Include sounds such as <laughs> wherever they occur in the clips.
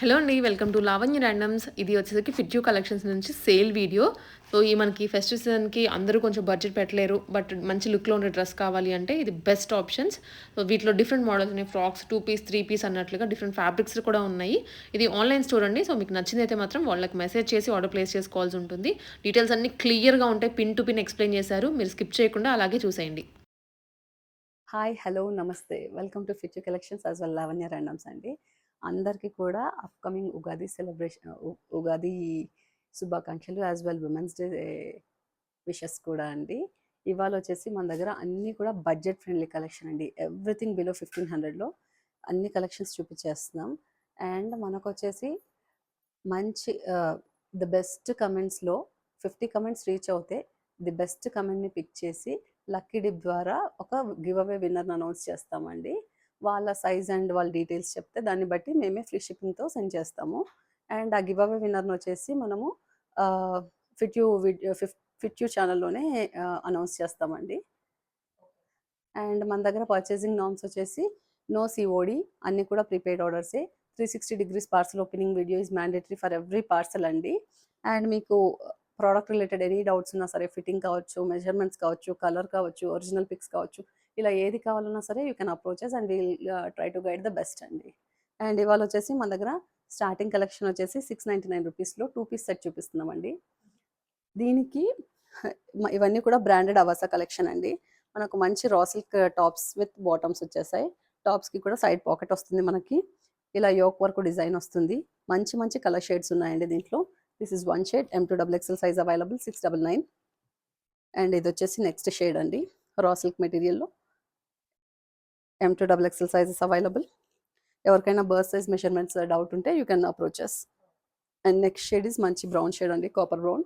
Hello అండి welcome to Lavanya randoms. ఇది వచ్చేసరికి ఫిట్యూ కలెక్షన్స్ నుంచి సేల్ వీడియో. సో ఈ మనకి ఫెస్టివ్ సీజన్కి అందరూ కొంచెం బడ్జెట్ పెట్టలేరు బట్ మంచి లుక్లో ఉండే డ్రెస్ కావాలి అంటే ఇది బెస్ట్ ఆప్షన్స్. సో వీటిలో డిఫరెంట్ మోడల్స్ ఉన్నాయి frocks two piece three piece అన్నట్లుగా డిఫరెంట్ ఫ్యాబ్రిక్స్ కూడా ఉన్నాయి. ఇది ఆన్లైన్ స్టోర్ అండి సో మీకు నచ్చింది అయితే మాత్రం వాళ్ళకి మెసేజ్ చేసి ఆర్డర్ ప్లేస్ చేసుకోవాల్సి ఉంటుంది. డీటెయిల్స్ అన్ని క్లియర్గా ఉంటాయి పిన్ టు పిన్ ఎక్స్ప్లెయిన్ చేశారు మీరు స్కిప్ చేయకుండా అలాగే చూసేయండి. హాయ్ హలో నమస్తే. Welcome to fit you collections as well Lavanya randoms అండి. అందరికీ కూడా అప్కమింగ్ ఉగాది సెలబ్రేషన్ ఉగాది శుభాకాంక్షలు as well women's day wishes కూడా అండి. ఇవాళ వచ్చేసి మన దగ్గర అన్నీ కూడా బడ్జెట్ ఫ్రెండ్లీ కలెక్షన్ అండి. ఎవ్రీథింగ్ బిలో ఫిఫ్టీన్ హండ్రెడ్లో అన్ని కలెక్షన్స్ చూపించేస్తున్నాం. అండ్ మనకు వచ్చేసి మంచి ద బెస్ట్ కమెంట్స్లో ఫిఫ్టీ కమెంట్స్ రీచ్ అవుతే ది బెస్ట్ కమెంట్ని పిక్ చేసి లక్కీ డిప్ ద్వారా ఒక గివ్ అవే విన్నర్ని అనౌన్స్ చేస్తామండి. వాళ్ళ సైజ్ అండ్ వాళ్ళ డీటెయిల్స్ చెప్తే దాన్ని బట్టి మేమే ఫ్రీ షిప్పింగ్తో సెండ్ చేస్తాము. అండ్ ఆ గివ్ అవే విన్నర్ని వచ్చేసి మనము fit you video fit you ఛానల్లోనే announce చేస్తామండి. అండ్ మన దగ్గర పర్చేసింగ్ నామ్స్ వచ్చేసి నో సిఓడి అన్నీ కూడా prepaid ఆర్డర్సే. Three sixty degrees parcel opening video is mandatory for every parcel అండి. అండ్ మీకు ప్రోడక్ట్ రిలేటెడ్ ఎనీ డౌట్స్ ఉన్నా సరే ఫిట్టింగ్ కావచ్చు మెజర్మెంట్స్ కావచ్చు కలర్ కావచ్చు ఒరిజినల్ పిక్స్ కావచ్చు ఇలా ఏది కావాలన్నా సరే you can approaches and we'll try to guide the best అండి. అండ్ ఇవాళ వచ్చేసి మన దగ్గర స్టార్టింగ్ కలెక్షన్ వచ్చేసి సిక్స్ నైంటీ నైన్ రూపీస్లో టూ పీస్ సెట్ చూపిస్తున్నామండి. దీనికి <laughs> ఇవన్నీ కూడా బ్రాండెడ్ అవాసా కలెక్షన్ అండి. మనకు మంచి raw silk tops with bottoms వచ్చేసాయి. టాప్స్కి కూడా సైడ్ పాకెట్ వస్తుంది మనకి. ఇలా యోక్ వర్క్ డిజైన్ వస్తుంది. మంచి మంచి కలర్ షేడ్స్ ఉన్నాయండి దీంట్లో. This is one shade M two double XL size available six double nine and ఇది వచ్చేసి నెక్స్ట్ షేడ్ అండి raw silk మెటీరియల్లో M two double XL sizes available ఎవరికైనా బర్త్ సైజ్ మెషర్మెంట్స్ డౌట్ ఉంటే you can approaches and next shade is మంచి brown shade అండి copper brown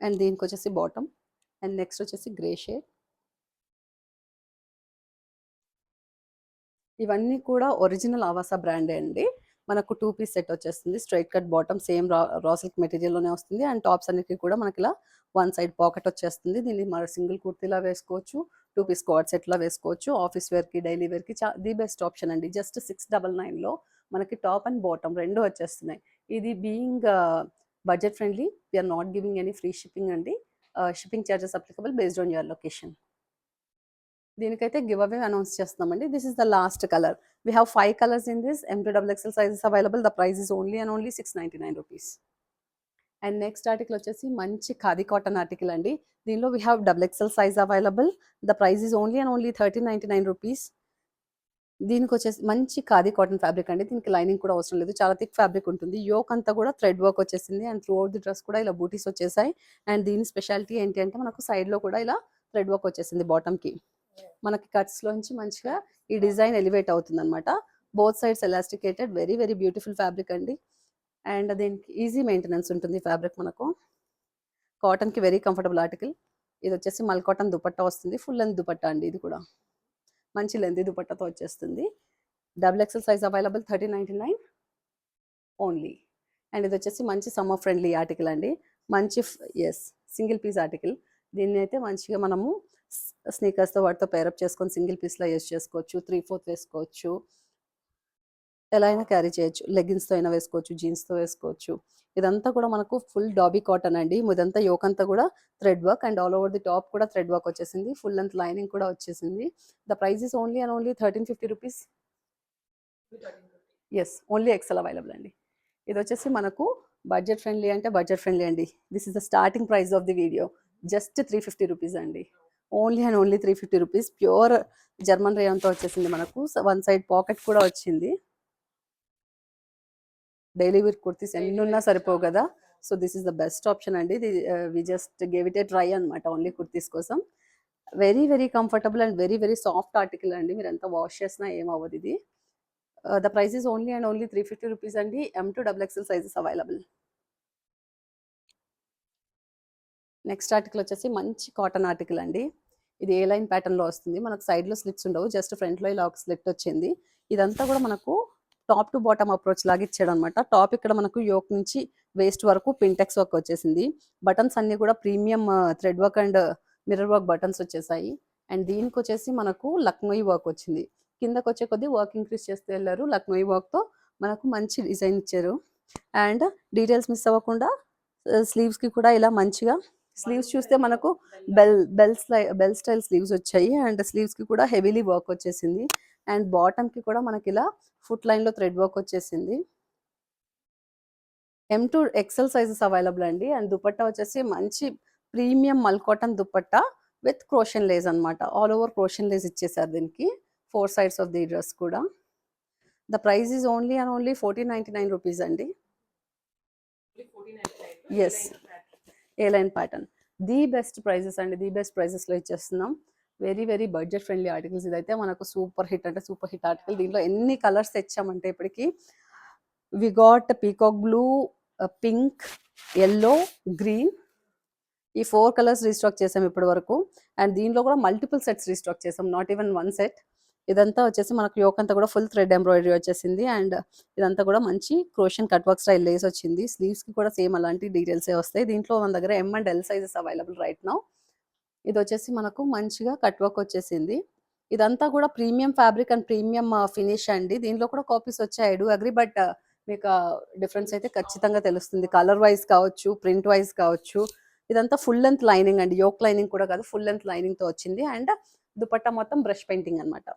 and దీనికి వచ్చేసి bottom and next వచ్చేసి గ్రే షేడ్ ఇవన్నీ కూడా ఒరిజినల్ ఆవాసా బ్రాండే అండి. మనకు టూ పీస్ సెట్ వచ్చేస్తుంది straight cut bottom same raw raw silk మెటీరియల్లోనే వస్తుంది. అండ్ టాప్స్ అన్నిటికీ కూడా మనకి ఇలా వన్ సైడ్ పాకెట్ వచ్చేస్తుంది. దీన్ని మన సింగిల్ కుర్తీలా వేసుకోవచ్చు టూ పీస్ కోడ్ సెట్లా వేసుకోవచ్చు. ఆఫీస్ వేర్కి డైలీ వేర్కి చా ది బెస్ట్ ఆప్షన్ అండి. జస్ట్ సిక్స్ డబల్ నైన్లో మనకి టాప్ అండ్ బాటమ్ రెండు వచ్చేస్తున్నాయి. ఇది being budget friendly. We're not giving any free shipping అండి. Shipping charges applicable based on your location. దీనికైతే గివ్ అవే అనౌన్స్ చేస్తున్నామండి. This is the last colour. We have five colours in this. M two double XL sizes available the price is only and only six ninety nine rupees. And next article వచ్చేసి మంచి khadi cotton article అండి. దీనిలో we have double XL size available the price is only and only thirteen ninety nine rupees దీనికి వచ్చేసి మంచి khadi cotton fabric అండి. దీనికి lining కూడా అవసరం లేదు. చాలా థిక్ ఫ్యాబ్రిక్ ఉంటుంది. యోక్ అంతా కూడా థ్రెడ్ వర్క్ వచ్చేసింది. And throughout the dress కూడా ఇలా బూటీస్ వచ్చేసాయి. అండ్ దీని స్పెషాలిటీ ఏంటి అంటే మనకు సైడ్లో లో కూడా ఇలా థ్రెడ్ వర్క్ వచ్చేసింది బాటమ్కి కి. మనకి కట్స్లోంచి మంచిగా ఈ డిజైన్ ఎలివేట్ అవుతుంది అనమాట both sides elasticated very very beautiful fabric అండి. అండ్ దీనికి ఈజీ మెయింటెనెన్స్ ఉంటుంది ఫ్యాబ్రిక్ మనకు. కాటన్కి వెరీ కంఫర్టబుల్ ఆర్టికల్ ఇది వచ్చేసి మల్ కాటన్ దుపట్టా వస్తుంది. ఫుల్ లెంత్ దుపట్టా అండి ఇది కూడా. మంచి లెంత్ దుపట్టాతో వచ్చేస్తుంది. Double XL size available thirty ninety nine only and ఇది వచ్చేసి మంచి సమ్మర్ ఫ్రెండ్లీ ఆర్టికల్ అండి. మంచి ఎస్ సింగిల్ పీస్ ఆర్టికల్ దీన్ని అయితే మంచిగా మనము స్నీకర్స్తో వాటితో పేరప్ చేసుకొని సింగిల్ పీస్లో యూస్ చేసుకోవచ్చు. త్రీ ఫోర్త్ వేసుకోవచ్చు. ఎలా అయినా క్యారీ చేయొచ్చు. లెగ్గిన్స్తో అయినా వేసుకోవచ్చు జీన్స్తో వేసుకోవచ్చు. ఇదంతా కూడా మనకు ఫుల్ డాబీ కాటన్ అండి. ఇదంతా యోక్ అంతా కూడా thread work and all over the top కూడా థ్రెడ్ వర్క్ వచ్చేసింది. ఫుల్ లెంత్ లైనింగ్ కూడా వచ్చేసింది. The price is only and only thirteen fifty rupees. S only XL available అండి. ఇది వచ్చేసి మనకు బడ్జెట్ ఫ్రెండ్లీ అంటే బడ్జెట్ ఫ్రెండ్లీ అండి. This is the starting price of the video just three fifty rupees అండి. Only and only three fifty rupees pure German రేయంతో వచ్చేసింది మనకు. One side pocket కూడా వచ్చింది. డైలీ వేర్ కుర్తీస్ ఎన్ని ఉన్నా సరిపోవు కదా. So this is the best option అండి. We just gave it a try అనమాట ఓన్లీ కుర్తీస్ కోసం. Very very comfortable and very very soft article అండి. మీరు ఎంత వాష్ చేసినా ఏమవ్వదు ఇది. The price is only and only three fifty rupees అండి. M to double XL sizes available next article వచ్చేసి మంచి కాటన్ ఆర్టికల్ అండి. ఇది ఏ లైన్ ప్యాటర్న్లో వస్తుంది. మనకు సైడ్లో స్లిట్స్ ఉండవు. జస్ట్ ఫ్రంట్లో ఇలా ఒక స్లిట్ వచ్చింది. ఇదంతా కూడా మనకు టాప్ టు బాటమ్ అప్రోచ్ లాగా ఇచ్చాడు అనమాట టాప్ ఇక్కడ మనకు యోక్ నుంచి వేస్ట్ వరకు పింటెక్స్ వర్క్ వచ్చేసింది. బటన్స్ అన్ని కూడా premium thread work and mirror work buttons వచ్చేసాయి. అండ్ దీనికి వచ్చేసి మనకు లక్నోయి వర్క్ వచ్చింది. కిందకు వచ్చే కొద్దీ వర్క్ ఇంక్రీజ్ చేస్తూ వెళ్ళారు. లక్నోయి వర్క్తో మనకు మంచి డిజైన్ ఇచ్చారు. అండ్ డీటెయిల్స్ మిస్ అవ్వకుండా స్లీవ్స్కి కూడా ఇలా మంచిగా స్లీవ్స్ చూస్తే మనకు bell bell sly bell style sleeves వచ్చాయి. అండ్ స్లీవ్స్కి కూడా హెవీలీ వర్క్ వచ్చేసింది. అండ్ బాటమ్కి కూడా మనకి ఇలా ఫుట్ లైన్లో థ్రెడ్ వర్క్ వచ్చేసింది. M two XL sizes available అండి. అండ్ దుపట్టా వచ్చేసి మంచి premium mul cotton dupatta with crochet lace అన్నమాట. ఆల్ ఓవర్ క్రోషన్ లేస్ ఇచ్చేసారు దీనికి. Four sides of the dress కూడా. The price is only and only fourteen ninety nine rupees అండి. Yes. A line pattern the best prices అండి. The best ప్రైజెస్లో ఇచ్చేస్తున్నాం. Very very budget friendly articles. ఇదైతే మనకు super hit అంటే super hit article. దీంట్లో ఎన్ని కలర్స్ తెచ్చామంటే ఇప్పటికి we got peacock blue pink yellow green. ఈ ఫోర్ కలర్స్ రీస్టాక్ చేసాం ఇప్పటి వరకు. అండ్ దీంట్లో కూడా మల్టిపుల్ సెట్స్ రీస్టాక్ చేసాం. Not even one set. ఇదంతా వచ్చేసి మనకు యోక్ అంతా కూడా ఫుల్ థ్రెడ్ ఎంబ్రాయిడరీ వచ్చేసింది. అండ్ ఇదంతా కూడా మంచి crochet cut work style lace వచ్చింది. స్లీవ్స్కి కూడా సేమ్ అలాంటి డీటెయిల్స్ వస్తాయి. దీంట్లో మన దగ్గర M and L sizes available right now ఇది వచ్చేసి మనకు మంచిగా కట్ వర్క్ వచ్చేసింది ఇదంతా కూడా premium fabric and premium finish అండి. దీనిలో కూడా కాపీస్ వచ్చాయి. డూ అగ్రి బట్ మీకు డిఫరెన్స్ అయితే ఖచ్చితంగా తెలుస్తుంది. కలర్ వైజ్ కావచ్చు ప్రింట్ వైజ్ కావచ్చు. ఇదంతా ఫుల్ లెంత్ లైనింగ్ అండి. యోక్ లైనింగ్ కూడా కాదు ఫుల్ లెంత్ లైనింగ్తో వచ్చింది. అండ్ దుపట్టా మొత్తం బ్రష్ పెయింటింగ్ అన్నమాట.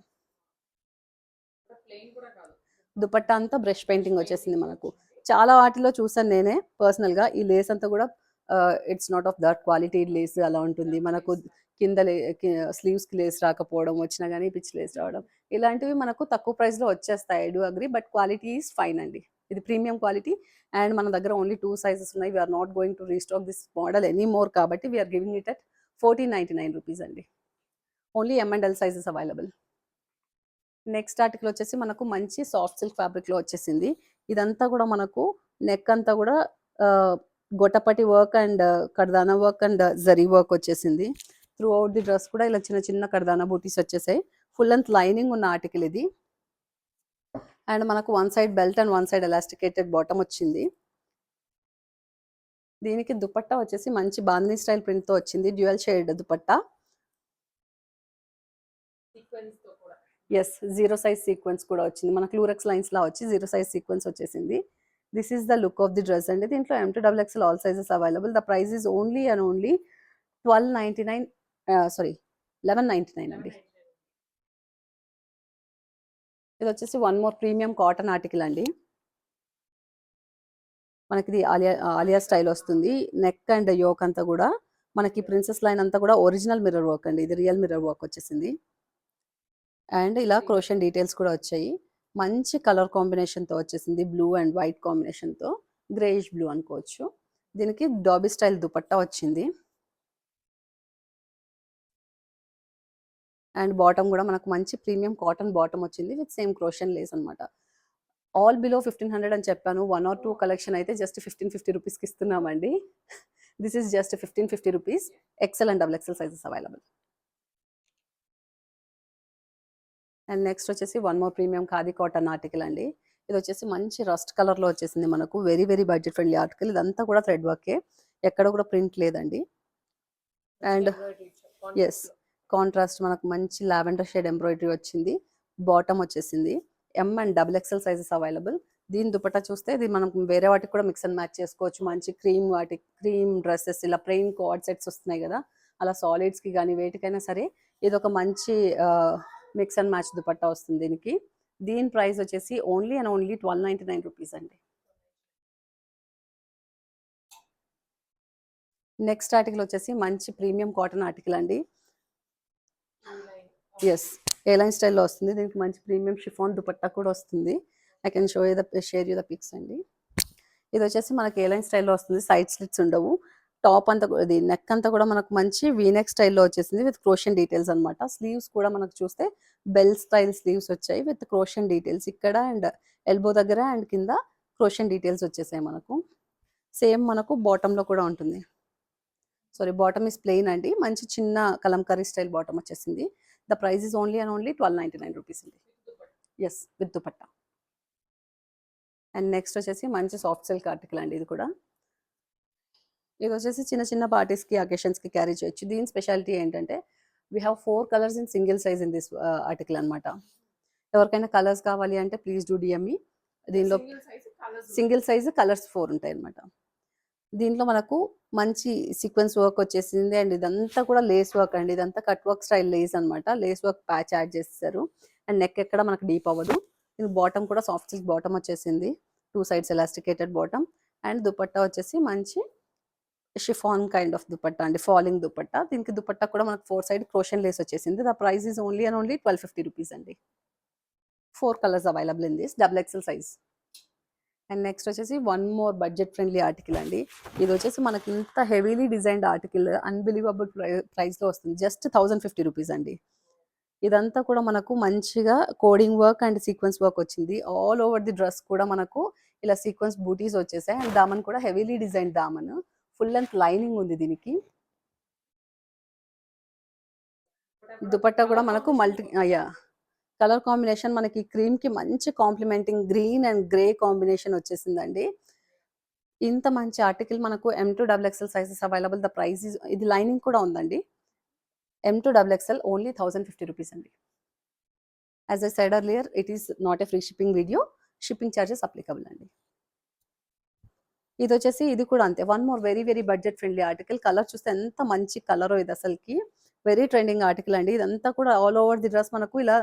దుపట్టా అంతా బ్రష్ పెయింటింగ్ వచ్చేసింది మనకు. చాలా వాటిలో చూసాను నేనే పర్సనల్గా ఈ లేస్ అంతా కూడా it's not of that quality lace అలా ఉంటుంది. మనకు కింద స్లీవ్స్కి లేస్ రాకపోవడం వచ్చినా కానీ పిచ్ లేస్ రావడం. ఇలాంటివి మనకు తక్కువ ప్రైస్లో వచ్చేస్తాయి do agree but quality is fine అండి. ఇది ప్రీమియం క్వాలిటీ అండ్ మన దగ్గర ఓన్లీ టూ సైజెస్ ఉన్నాయి. We're not going to restock this model any more కాబట్టి we're giving it at fourteen ninety nine rupees అండి. Only M and L sizes available next article వచ్చేసి మనకు మంచి soft silk ఫ్యాబ్రిక్లో వచ్చేసింది. ఇదంతా కూడా మనకు నెక్ అంతా కూడా ఆ, గొట్టపటి వర్క్ అండ్ కడదానా వర్క్ అండ్ జరీ వర్క్ వచ్చేసింది. త్రూ అవుట్ ది డ్రెస్ కూడా ఇలా చిన్న చిన్న కడదానా బూటీస్ వచ్చేసాయి. ఫుల్ లెంత్ లైనింగ్ ఉన్న ఆర్టికల్ ఇది. అండ్ మనకు one side belt and one side elasticated bottom వచ్చింది. దీనికి దుపట్టా వచ్చేసి మంచి బాందిని స్టైల్ ప్రింట్తో వచ్చింది. Dual shade dupatta. Yes zero size sequence కూడా వచ్చింది. మనకు లూరెక్స్ లైన్స్ లా వచ్చి జీరో సైజ్ సీక్వెన్స్ వచ్చేసింది. This is the look of the dress అండి. దీంట్లో M to double XL all sizes available. The price is only and only twelve ninety nine sorry eleven ninety nine అండి. ఇది వచ్చేసి one more premium cotton article అండి. మనకి ఇది Alia Alia style వస్తుంది. Neck and yoke అంతా కూడా మనకి ప్రిన్సెస్ లైన్ అంతా కూడా ఒరిజినల్ మిర్రర్ వర్క్ అండి. ఇది రియల్ మిర్రర్ వర్క్ వచ్చేసింది. అండ్ ఇలా క్రోషన్ డీటెయిల్స్ కూడా వచ్చాయి. మంచి కలర్ కాంబినేషన్తో వచ్చేసింది బ్లూ అండ్ వైట్ కాంబినేషన్తో. గ్రేయిష్ బ్లూ అనుకోవచ్చు. దీనికి డాబీ స్టైల్ దుపట్టా వచ్చింది. అండ్ బాటమ్ కూడా మనకు మంచి ప్రీమియం కాటన్ బాటమ్ వచ్చింది విత్ సేమ్ క్రోషన్ లేస్ అన్నమాట. ఆల్ బిలో ఫిఫ్టీన్ హండ్రెడ్ అని చెప్పాను. వన్ ఆర్ టూ కలెక్షన్ అయితే జస్ట్ ఫిఫ్టీన్ ఫిఫ్టీ రూపీస్కి ఇస్తున్నామండి. This is just fifteen fifty rupees. XL and double XL sizes available. And next వచ్చేసి one more premium khadi cotton article అండి. ఇది వచ్చేసి మంచి రస్ట్ కలర్లో వచ్చేసింది మనకు. Very very budget friendly article. ఇదంతా కూడా థ్రెడ్ వర్కే. ఎక్కడ కూడా ప్రింట్ లేదండి. అండ్ ఎస్ కాంట్రాస్ట్ మనకు మంచి లావెండర్ షేడ్ ఎంబ్రాయిడరీ వచ్చింది. బాటమ్ వచ్చేసింది. M and double XL sizes available దీని దుపట్టా చూస్తే ఇది మనం వేరే వాటికి కూడా మిక్స్ అండ్ మ్యాచ్ చేసుకోవచ్చు. మంచి క్రీమ్ వాటి క్రీమ్ డ్రెస్సెస్ ఇలా ప్లెయిన్ కోడ్ సెట్స్ వస్తున్నాయి కదా. అలా సాలిడ్స్కి కానీ వేటికైనా సరే ఇది ఒక మంచి మిక్స్ అండ్ మ్యాచ్ దుపట్టా వస్తుంది దీనికి. దీని ప్రైస్ వచ్చేసి only and only twelve ninety nine rupees అండి. నెక్స్ట్ ఆర్టికల్ వచ్చేసి మంచి ప్రీమియం కాటన్ ఆర్టికల్ అండి. ఎస్ ఏలైన్ స్టైల్లో వస్తుంది. దీనికి మంచి ప్రీమియం షిఫాన్ దుపట్టా కూడా వస్తుంది. I can show you the share you the pics అండి. ఇది వచ్చేసి మనకి ఏలైన్ స్టైల్లో వస్తుంది. సైడ్ స్లిట్స్ ఉండవు. టాప్ అంతా ఇది నెక్ అంతా కూడా మనకు మంచి వీనెక్ స్టైల్లో వచ్చేసింది విత్ క్రోషన్ డీటెయిల్స్ అనమాట స్లీవ్స్ కూడా మనకు చూస్తే బెల్ స్టైల్ స్లీవ్స్ వచ్చాయి విత్ క్రోషన్ డీటెయిల్స్ ఇక్కడ అండ్ ఎల్బో దగ్గర అండ్ కింద క్రోషన్ డీటెయిల్స్ వచ్చేసాయి మనకు. సేమ్ మనకు బాటంలో కూడా ఉంటుంది. సారీ బాటమ్ ఇస్ ప్లెయిన్ అండి. మంచి చిన్న కలంకారీ స్టైల్ బాటమ్ వచ్చేసింది. The price is only and only twelve ninety nine rupees అండి. Yes with dupatta. And next వచ్చేసి మంచి సాఫ్ట్ సిల్క్ ఆర్టికల్ అండి ఇది కూడా. ఇది వచ్చేసి చిన్న చిన్న పార్టీస్కి అకేషన్స్కి క్యారీ చేయొచ్చు. దీని స్పెషాలిటీ ఏంటంటే we have four colours in single size in this article అనమాట ఎవరికైనా కలర్స్ కావాలి అంటే ప్లీజ్ డూ డిఎంఈ దీనిలో సింగిల్ సైజు కలర్స్ ఫోర్ ఉంటాయి అన్నమాట. దీంట్లో మనకు మంచి సీక్వెన్స్ వర్క్ వచ్చేసింది అండ్ ఇదంతా కూడా లేస్ వర్క్ అండి. ఇదంతా కట్ వర్క్ స్టైల్ లేస్ అన్నమాట. లేస్ వర్క్ ప్యాచ్ యాడ్ చేస్తారు. అండ్ నెక్ ఎక్కడ మనకు డీప్ అవ్వదు. దీని బాటమ్ కూడా సాఫ్ట్ సిల్క్ బాటమ్ వచ్చేసింది. Two sides elasticated bottom and dupatta వచ్చేసి మంచి షిఫాన్ కైండ్ ఆఫ్ దుపట్టా అండి ఫాలింగ్ దుపట్టా. దీనికి దుపట్టా కూడా మనకు ఫోర్ సైడ్ క్రోషన్ లేస్ వచ్చేసింది. The price is only and only twelve fifty rupees అండి. Four colours available in this double XL size. And next వచ్చేసి one more budget friendly article అండి. ఇది వచ్చేసి మనకి ఇంత హెవీలీ డిజైన్డ్ ఆర్టికల్ అన్బిలీవబుల్ ప్రైస్లో వస్తుంది. జస్ట్ థౌజండ్ ఫిఫ్టీ రూపీస్ అండి. ఇదంతా కూడా మనకు మంచిగా cording work and sequence work వచ్చింది. ఆల్ ఓవర్ ది డ్రెస్ కూడా మనకు ఇలా సీక్వెన్స్ బూటీస్ వచ్చేసాయి. అండ్ దామన్ కూడా హెవీలీ డిజైన్ దామన్. ఫుల్ లెంత్ లైనింగ్ ఉంది దీనికి. దుపట్టా కూడా మనకు మల్టీ అయ్యా కలర్ కాంబినేషన్ మనకి క్రీమ్కి మంచి complementing green and grey combination వచ్చేసిందండి. ఇంత మంచి ఆర్టికల్ మనకు M to double XL sizes available the price ఇది లైనింగ్ కూడా ఉందండి. M to double XL only thousand fifty rupees అండి. As I said earlier it is not a free shipping video shipping charges applicable అండి. ఇది వచ్చేసి ఇది కూడా అంతే. One more very very budget friendly article. Colour చూస్తే ఎంత మంచి కలర్ ఇది అసలుకి. వెరీ ట్రెండింగ్ ఆర్టికల్ అండి. ఇదంతా కూడా ఆల్ ఓవర్ ది డ్రెస్ మనకు ఇలా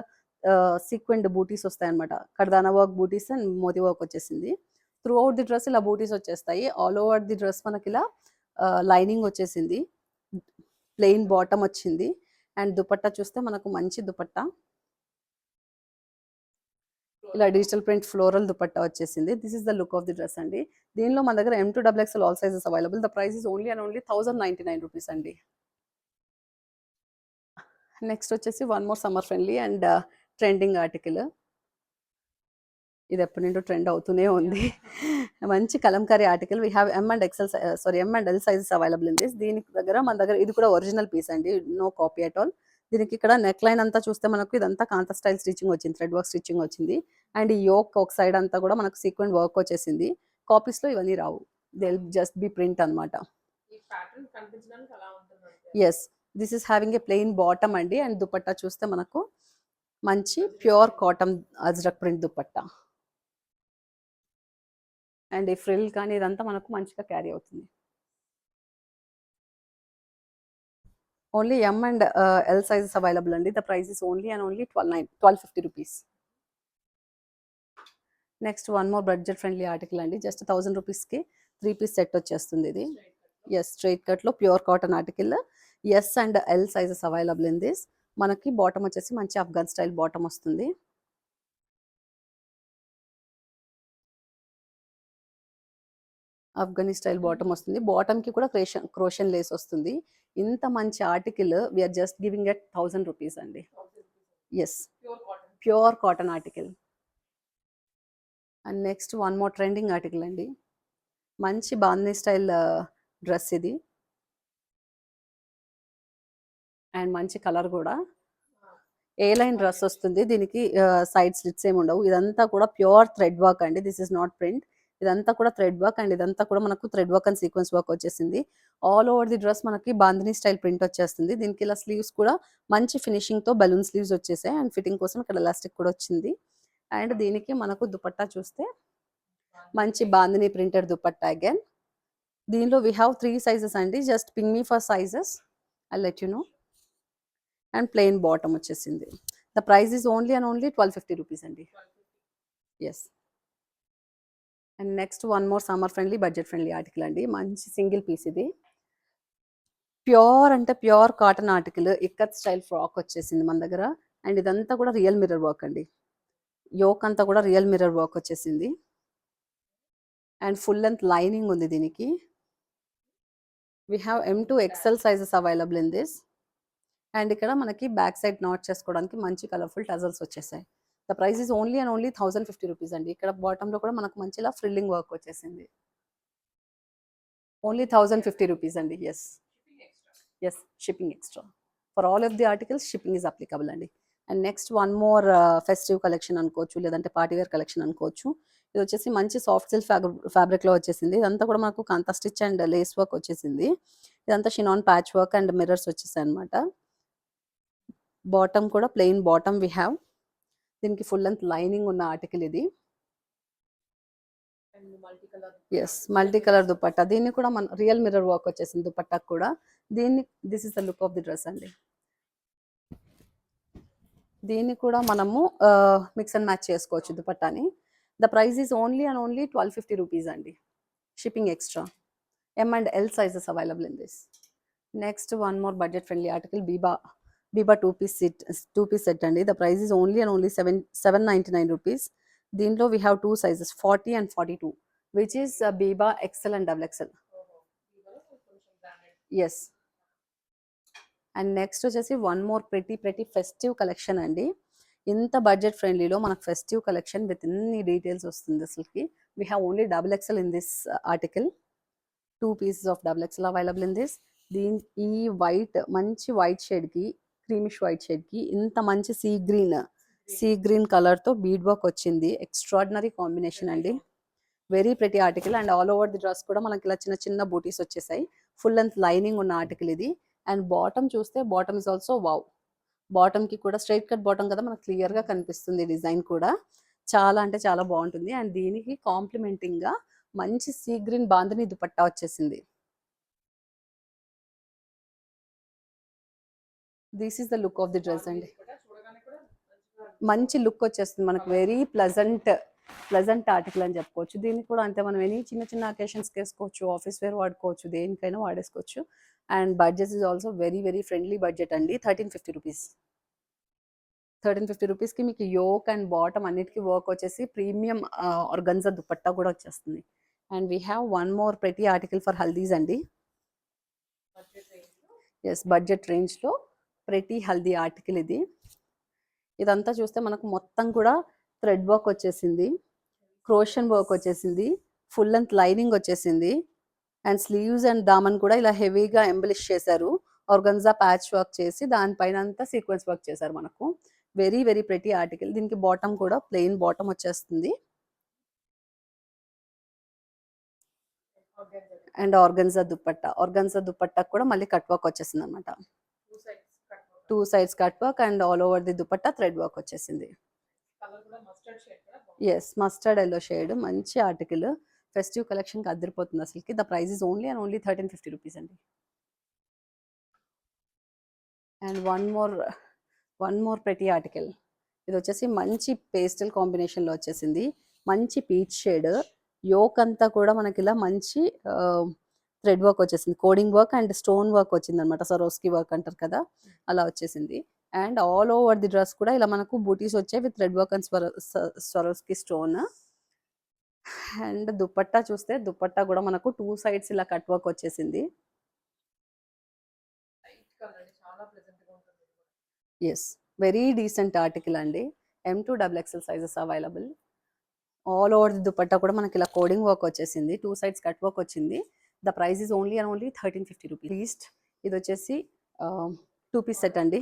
సీక్వెంట్ బూటీస్ వస్తాయన్నమాట. కర్దానా వర్క్ బూటీస్ అండ్ మోతీ వర్క్ వచ్చేసింది. త్రూ అవుట్ ది డ్రెస్ ఇలా బూటీస్ వచ్చేస్తాయి. ఆల్ ఓవర్ ది డ్రెస్ మనకి ఇలా లైనింగ్ వచ్చేసింది. ప్లెయిన్ బాటమ్ వచ్చింది. అండ్ దుపట్టా చూస్తే మనకు మంచి దుపట్టా. ఇలా డిజిటల్ ప్రింట్ ఫ్లోరల్ దుపట్టా వచ్చేసింది. This is the look of the dress అండి. దీనిలో మన దగ్గర M to double XL all sizes available the price is only and only thousand ninety nine rupees అండి. నెక్స్ట్ వచ్చేసి one more summer friendly and trending article ఇది ఎప్పటి నుండో trend అవుతూనే ఉంది. మంచి kalamkari article we have M and XL sorry M and L sizes available in this దీని దగ్గర మన దగ్గర ఇది కూడా ఒరిజినల్ పీస్ అండి. నో కాపీ అట్ ఆల్ దీనికి ఇక్కడ నెక్ లైన్ అంతా చూస్తే మనకు ఇదంతా కాంత స్టైల్ స్టిచ్చింగ్ వచ్చింది థ్రెడ్ వర్క్ స్టిచ్చింగ్ వచ్చింది. అండ్ ఈ యోక్ ఒక సైడ్ అంతా కూడా మనకు సీక్వెంట్ వర్క్ వచ్చేసింది. కాపీస్లో ఇవన్నీ రావు. దే జస్ట్ బి ప్రింట్ ఉంటుంది yes this is having a plain bottom అండి. అండ్ దుపట్టా చూస్తే మనకు మంచి pure cotton ajrakh print dupatta. And ఈ ఫ్రిల్ కానీ ఇదంతా మనకు మంచిగా క్యారీ అవుతుంది. Only M and L sizes available అండి. The price is only and only twelve nine twelve fifty rupees. Next one more budget friendly article అండి. Just thousand రూపీస్కి three piece set వచ్చేస్తుంది ఇది. ఎస్ స్ట్రైట్ కట్లో pure cotton article. S and L sizes available in this మనకి bottom వచ్చేసి మంచి Afghan style bottom వస్తుంది. Afghani style bottom వస్తుంది. బాటమ్కి కూడా క్రేషన్ క్రోషన్ లేస్ వస్తుంది. ఇంత మంచి article we're just giving at thousand rupees అండి. Yes pure cotton. Pure cotton article. And next one more trending article అండి. మంచి బాందీ స్టైల్ డ్రెస్ ఇది. అండ్ మంచి కలర్ కూడా. ఏ లైన్ డ్రెస్ వస్తుంది? దీనికి సైడ్ స్లిట్స్ ఏమి ఉండవు. ఇదంతా కూడా ప్యూర్ థ్రెడ్ వర్క్ అండి. This is not print. ఇదంతా కూడా థ్రెడ్ వర్క్ అండ్ ఇదంతా కూడా మనకు thread work and sequence work వచ్చేసింది. ఆల్ ఓవర్ ది డ్రెస్ మనకి బాంధిని స్టైల్ ప్రింట్ వచ్చేస్తుంది. దీనికి ఇలా స్లీవ్స్ కూడా మంచి ఫినిషింగ్తో బలూన్ స్లీవ్స్ వచ్చేసాయి అండ్ ఫిట్టింగ్ కోసం ఇక్కడ ఎలాస్టిక్ కూడా వచ్చింది. అండ్ దీనికి మనకు దుపట్టా చూస్తే మంచి బాంధిని ప్రింటెడ్ దుపట్టా అగైన్. దీనిలో వీ హ్యావ్ త్రీ సైజెస్ అండి. Just ping me for sizes I let you know and plain bottom వచ్చేసింది. The price is only and only twelve fifty rupees అండి. Yes and next one more summer friendly budget friendly article అండి. మంచి single piece ఇది. Pure అంటే pure cotton article ikat style frock వచ్చేసింది మన దగ్గర. And ఇదంతా కూడా రియల్ మిర్రర్ వర్క్ అండి. యోక్ అంతా కూడా రియల్ మిర్రర్ వర్క్ వచ్చేసింది. అండ్ ఫుల్ లెంత్ లైనింగ్ ఉంది దీనికి. We have M to XL sizes available in this and ఇక్కడ మనకి బ్యాక్ సైడ్ నాట్ చేసుకోవడానికి మంచి కలర్ఫుల్ టజల్స్ వచ్చేసాయి. The price is only and only thousand fifty rupees అండి. ఇక్కడ బాటమ్లో కూడా మనకు మంచిగా ఫ్రిల్లింగ్ వర్క్ వచ్చేసింది. ఓన్లీ థౌసండ్ ఫిఫ్టీ రూపీస్ అండి. Yes yes shipping extra for all of the articles shipping is applicable అండి. And next one more festive collection అనుకోవచ్చు లేదంటే పార్టీవేర్ కలెక్షన్ అనుకోవచ్చు. ఇది వచ్చేసి మంచి సాఫ్ట్ సిల్క్ ఫ్యాబ్రిక్లో వచ్చేసింది. ఇదంతా కూడా మనకు కాంత స్టిచ్ అండ్ లేస్ వర్క్ వచ్చేసింది. ఇదంతా chiffon patch work and mirrors వచ్చేసాయి అనమాట బాటమ్ కూడా ప్లెయిన్ బాటమ్ వి హ్యావ్ దీనికి ఫుల్ లెంత్ లైనింగ్ ఉన్న ఆర్టికల్ ఇది. Yes multi colour dupatta. దీన్ని కూడా మన రియల్ మిర్రర్ వర్క్ వచ్చేసింది దుపట్టాకు కూడా. దీన్ని this is the look of the dress అండి. దీన్ని కూడా మనము మిక్స్ అండ్ మ్యాచ్ చేసుకోవచ్చు దుపట్టాని. The price is only and only twelve fifty rupees అండి. Shipping extra M and L sizes available in this next one more budget friendly article Biba Biba two piece set two piece set అండి. The price is only and only seven seven ninety nine rupees. దీంట్లో we have two sizes forty and forty two which is uh, Biba XL and double XL yes and next వచ్చేసి one more ప్రతి ప్రతి festive collection అండి. ఇంత budget ఫ్రెండ్లీలో మనకు festive collection with ఇన్ని details వస్తుంది అసలుకి. We have only double XL in this article two pieces of double XL available in this దీని ఈ వైట్ మంచి వైట్ షేడ్కి క్రీమిష్ వైట్ షేడ్కి ఇంత మంచి సీ గ్రీన్ సీ గ్రీన్. కలర్తో బీడ్ వర్క్ వచ్చింది. ఎక్స్ట్రాడినరీ కాంబినేషన్ అండి. వెరీ ప్రతి article and all over the dress కూడా మనకి ఇలా చిన్న చిన్న బూటీస్ వచ్చేసాయి. ఫుల్ లెంత్ లైనింగ్ ఉన్న ఆర్టికల్ ఇది. అండ్ బాటమ్ చూస్తే బాటమ్ ఇస్ ఆల్సో వావ్ బాటమ్కి కూడా స్ట్రైట్ కట్ బాటమ్ కదా మనకు క్లియర్గా కనిపిస్తుంది డిజైన్ కూడా. చాలా అంటే చాలా బాగుంటుంది. అండ్ దీనికి కాంప్లిమెంటింగ్గా మంచి సీ గ్రీన్ బాందని దుపట్టా వచ్చేసింది. This is the look of the dress అండి. మంచి లుక్ వచ్చేస్తుంది. మనకు వెరీ ప్లజెంట్ ప్లజెంట్ ఆర్టికల్ అని చెప్పుకోవచ్చు. దీనికి కూడా అంతే మనం ఎనీ చిన్న చిన్న అకేషన్స్కి వేసుకోవచ్చు. ఆఫీస్ వేర్ వాడుకోవచ్చు. దేనికైనా వాడేసుకోవచ్చు. And budget is also very very friendly budget అండి. Thirteen fifty rupees thirteen fifty రూపీస్కి మీకు యోక్ అండ్ బాటమ్ అన్నిటికీ వర్క్ వచ్చేసి ప్రీమియం ఆర్గన్జా దుపట్టా కూడా వచ్చేస్తుంది. And we have one more pretty article for haldis అండి. ఎస్ బడ్జెట్ రేంజ్లో ప్రతి హల్దీ ఆర్టికల్ ఇది. ఇదంతా చూస్తే మనకు మొత్తం కూడా థ్రెడ్ వర్క్ వచ్చేసింది. క్రోషన్ వర్క్ వచ్చేసింది. ఫుల్ లెంత్ లైనింగ్ వచ్చేసింది. అండ్ స్లీవ్స్ అండ్ దామన్ కూడా ఇలా హెవీగా ఎంబలిష్ చేశారు. ఆర్గన్జా ప్యాచ్ వర్క్ చేసి దానిపైన అంతా సీక్వెన్స్ వర్క్ చేశారు మనకు. వెరీ వెరీ ప్రెటీ ఆర్టికల్ దీనికి బాటమ్ కూడా ప్లెయిన్ బాటమ్ వచ్చేస్తుంది. And organza dupatta organza dupatta కూడా మళ్ళీ కట్ వర్క్ వచ్చేసింది అనమాట two sides cut work and all over the dupatta thread work వచ్చేసింది. ఎస్ మస్టర్డ్ ఎల్లో షేడ్ మంచి ఆర్టికల్. ఫెస్టివ్ కలెక్షన్కి అదిరిపోతుంది అసలుకి. The price is only and only thirteen fifty rupees అండి. And one more one more pretty article ఇది వచ్చేసి మంచి pastel కాంబినేషన్లో వచ్చేసింది. మంచి పీచ్ షేడ్ యోక్ అంతా కూడా మనకి ఇలా మంచి uh, థ్రెడ్ వర్క్ వచ్చేసింది. Cording work and stone work వచ్చింది అనమాట సరోస్కి వర్క్ అంటారు కదా అలా వచ్చేసింది. And all over the dress కూడా ఇలా మనకు బూటీస్ వచ్చాయి with thread work and Swarovski stone. And dupatta చూస్తే దుపట్టా కూడా మనకు టూ సైడ్స్ ఇలా కట్ వర్క్ వచ్చేసింది. ఎస్ వెరీ డీసెంట్ ఆర్టికల్ అండి. M to double XL sizes available all over the dupatta కూడా మనకి ఇలా కోడింగ్ వర్క్ వచ్చేసింది. టూ సైడ్స్ కట్ వర్క్ వచ్చింది. The price is only and only thirteen fifty rupees. Least ఇది వచ్చేసి two piece set అండి.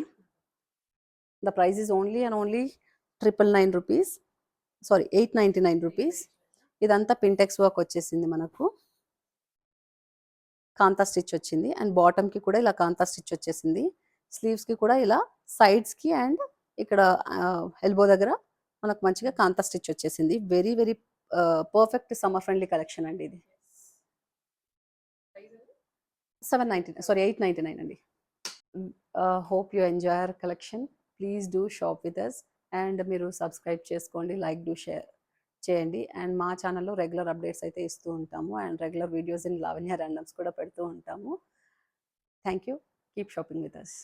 The price is only and only triple nine rupees. Sorry eight ninety nine rupees. ఇదంతా pintucks work వచ్చేసింది మనకు. కాంతా stitch వచ్చింది. And బాటమ్కి కూడా ఇలా కాంతా స్టిచ్ వచ్చేసింది. స్లీవ్స్కి కూడా ఇలా సైడ్స్కి అండ్ ఇక్కడ ఎల్బో దగ్గర మనకు మంచిగా కాంతా స్టిచ్ వచ్చేసింది. Very very perfect summer friendly collection అండి ఇది. Seven ninety sorry eight ninety nine అండి. Hope you enjoy our collection please do shop with us and మీరు సబ్స్క్రైబ్ చేసుకోండి లైక్ డూ షేర్ చేయండి. అండ్ మా ఛానల్లో రెగ్యులర్ అప్డేట్స్ అయితే ఇస్తూ ఉంటాము and regular videos in Lavanya randoms కూడా పెడుతూ ఉంటాము. Thank you keep shopping with us